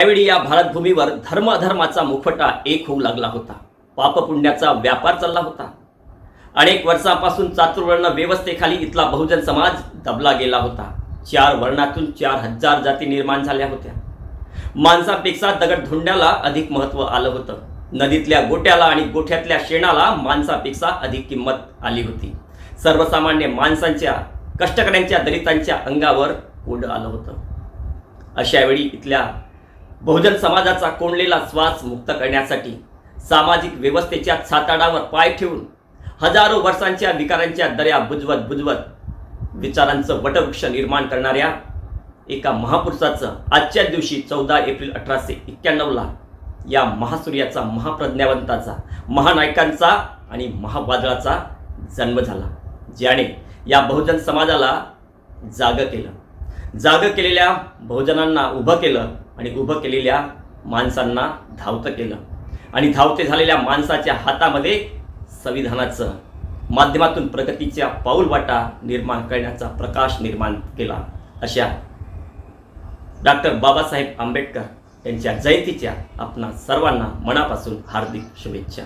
त्यावेळी या भारतभूमीवर धर्म अधर्माचा मुखवटा एक होऊ लागला होता. पापपुण्याचा व्यापार चालला होता. अनेक वर्षापासून चातुर्वर्ण व्यवस्थेखाली इथला बहुजन समाज दबला गेला होता. चार वर्णातून चार हजार जाती निर्माण झाल्या होत्या. माणसापेक्षा दगडधुंड्याला अधिक महत्त्व आलं होतं. नदीतल्या गोट्याला आणि गोठ्यातल्या शेणाला माणसापेक्षा अधिक किंमत आली होती. सर्वसामान्य माणसांच्या कष्टकऱ्यांच्या दलितांच्या अंगावर ओढ आलं होतं. अशावेळी इथल्या बहुजन समाजाचा कोंडलेला श्वास मुक्त करण्यासाठी सामाजिक व्यवस्थेच्या छाताडावर पाय ठेवून हजारो वर्षांच्या विकारांच्या दर्या बुजवत बुजवत विचारांचं वटवृक्ष निर्माण करणाऱ्या एका महापुरुषाचं आजच्या दिवशी चौदा एप्रिल अठराशे एक्क्याण्णवला या महासूर्याचा महाप्रज्ञावंताचा महानायकांचा आणि महावादळाचा जन्म झाला ज्याने या बहुजन समाजाला जाग केलं. जाग केलेल्या बहुजनांना उभं केलं आणि उभं केलेल्या माणसांना धावतं केलं. आणि धावते झालेल्या माणसाच्या हातामध्ये संविधानाचं माध्यमातून प्रगतीच्या पाऊलवाटा निर्माण करण्याचा प्रकाश निर्माण केला. अशा डॉक्टर बाबासाहेब आंबेडकर यांच्या जयंतीच्या आपणा सर्वांना मनापासून हार्दिक शुभेच्छा.